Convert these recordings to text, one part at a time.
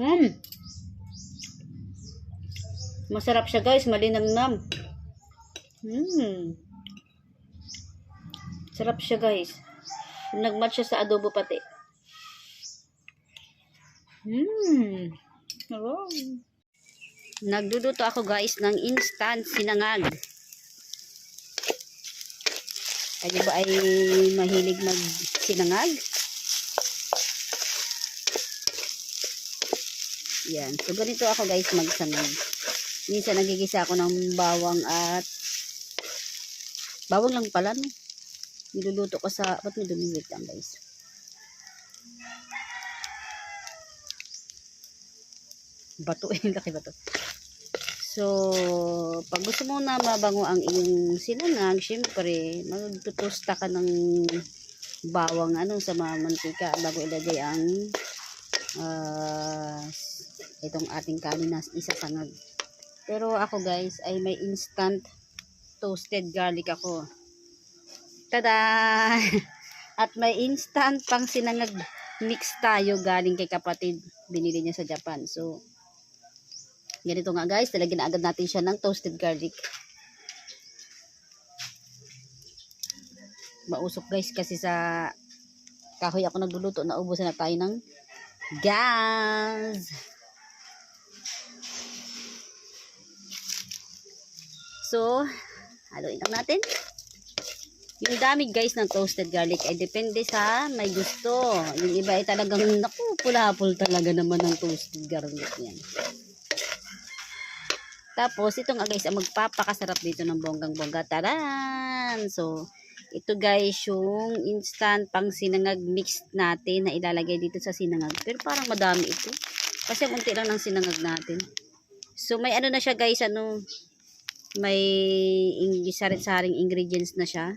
Hmm. Masarap siya guys, malinamnam. Hmm. Sarap siya guys. Nagmatch siya sa adobo pati. Hmm. Sarap. Nagduduto ako guys ng instant sinangag. Kayo ba ay mahilig mag sinangag? Yan. So, ganito ako guys magsangag. Minsan nagigisa ako ng bawang at bawang lang pala no. Niluluto ko sa, ba't may dumiwit lang guys? Bato eh, laki bato. So, pag gusto mo na mabango ang iyong sinangag, syempre, magtutusta ka ng bawang ano sa mga mantika bago ilagay ang ah, itong ating kanin na isasangag. Pero ako guys ay may instant toasted garlic ako. Tada! At may instant pang sinangag mix tayo galing kay kapatid. Binili niya sa Japan. So, ganito nga guys. Talagyan na agad natin siya ng toasted garlic. Mausok guys kasi sa kahoy ako nagluluto. Naubusan na tayo ng gas. So, haluin lang natin. Yung dami guys ng toasted garlic ay depende sa may gusto. Yung iba ay talagang, naku, pula-pul talaga naman ng toasted garlic yan. Tapos, ito nga guys, ang magpapakasarap dito ng bonggang-bongga. Taran! So, ito guys, yung instant pang sinangag mix natin na ilalagay dito sa sinangag. Pero parang madami ito. Kasi unti lang ng sinangag natin. So, may ano na siya guys, ano, may ing- saring-saring ingredients na siya.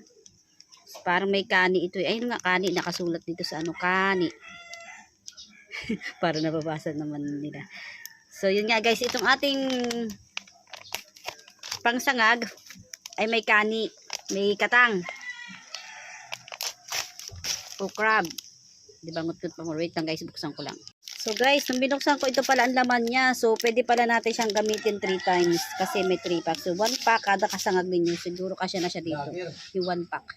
Parang may kani ito. eh. Ayun nga, kani. Nakasulat dito sa ano, kani. Para nababasa naman nila. So, yun nga guys. Itong ating pangsangag ay may kani. May katang. O crab. Di ba, ngut pa mo. Wait lang guys, buksan ko lang. So guys, nung binuksan ko, ito pala ang laman niya. So, pwede pala natin siyang gamitin 3 times kasi may 3 packs. So, 1 pack kada kasangag ninyo. Siguro kasya na siya dito. Yung 1 pack.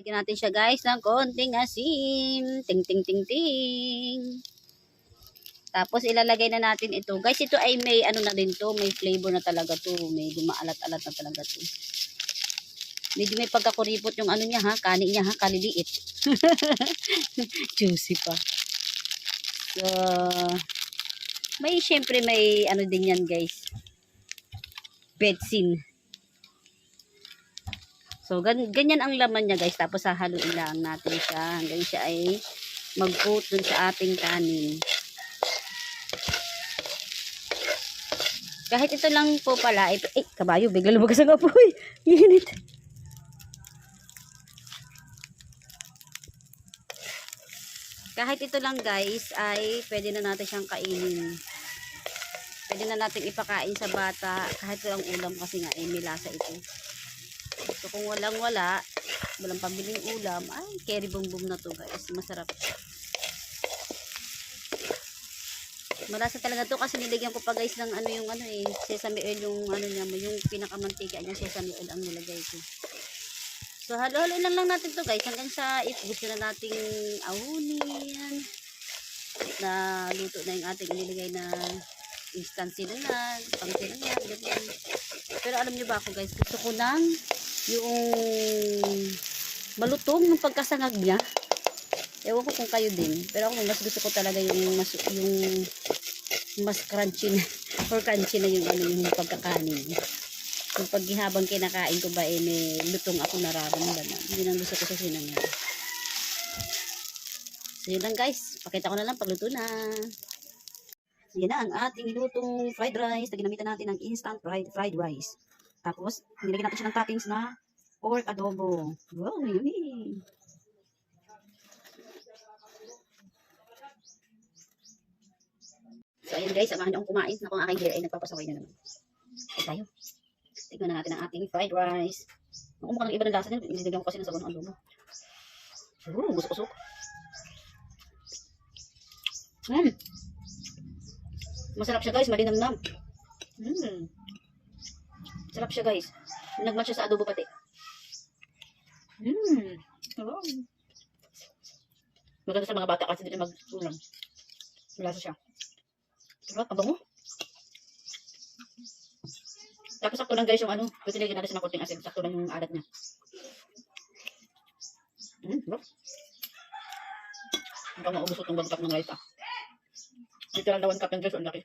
Lagyan natin siya guys ng konting asin. Ting ting ting ting. Tapos ilalagay na natin ito. Guys, ito ay may ano na din to. May flavor na talaga to. Medyo maalat-alat na talaga to. Medyo may pagkakuripot yung ano niya ha. Kani niya ha. Kaliliit. Juicy pa. So, may syempre may ano din yan guys. Betsin. So, gan ganyan ang laman niya guys. Tapos hahaluin lang natin siya. Hanggang siya ay mag-coat dun sa ating kanin. Kahit ito lang po pala. Ito, eh, kabayo. Bigla lumagas ang apoy. Init. Kahit ito lang guys, ay pwede na natin siyang kainin. Pwede na natin ipakain sa bata. Kahit walang ulam kasi nga, eh, may lasa ito. So kung walang wala, walang pabiling ulam, ay carry boom na to guys. Masarap. Malasa talaga to kasi nilagyan ko pa guys ng ano yung ano eh, sesame oil yung ano niya, yung pinakamantika niya sesame oil ang nilagay ko. So halo-halo lang lang natin to guys hanggang sa if gusto na nating ahunin na luto na yung ating inilagay na instant sinangag, pang sinangag, ganyan. Pero alam niyo ba ako guys, gusto ko ng yung malutong ng pagkasangag niya. Ewan ko kung kayo din. Pero ako mas gusto ko talaga yung mas, yung mas crunchy na or crunchy na yung ano yung pagkakanin. Kung pag kinakain ko ba eh may lutong ako nararamdaman. Yun ang gusto ko sa sinangag. So yun lang guys. Pakita ko na lang pagluto na. Yan na ang ating lutong fried rice na ginamitan natin ng instant fried, fried rice. Tapos, nilagyan natin siya ng toppings na pork adobo. Wow, yummy! So, ayun guys, samahan niyo akong kumain. Naku, ang aking hair ay nagpapasaway na naman. Okay tayo. Tignan na natin ang ating fried rice. Naku, mukhang iba ng lasa niya. Nilagyan ko kasi ng sabon ng adobo. Oo, gusto-usok. Mm. Masarap siya guys, malinamnam. Mm. Sarap siya guys. Nagmatch siya sa adobo pati. Mm. Hello. Maganda sa mga bata kasi hindi mag-ulam. Malasa siya. Sarap, ang bango. Tapos sakto lang guys yung ano, kasi nilagyan natin ng konting asin. Sakto lang yung alat niya. Mm, sarap. Ang bango, ubusot ng bagpak ng rice ah. Literal na one cup ng juice, ang laki.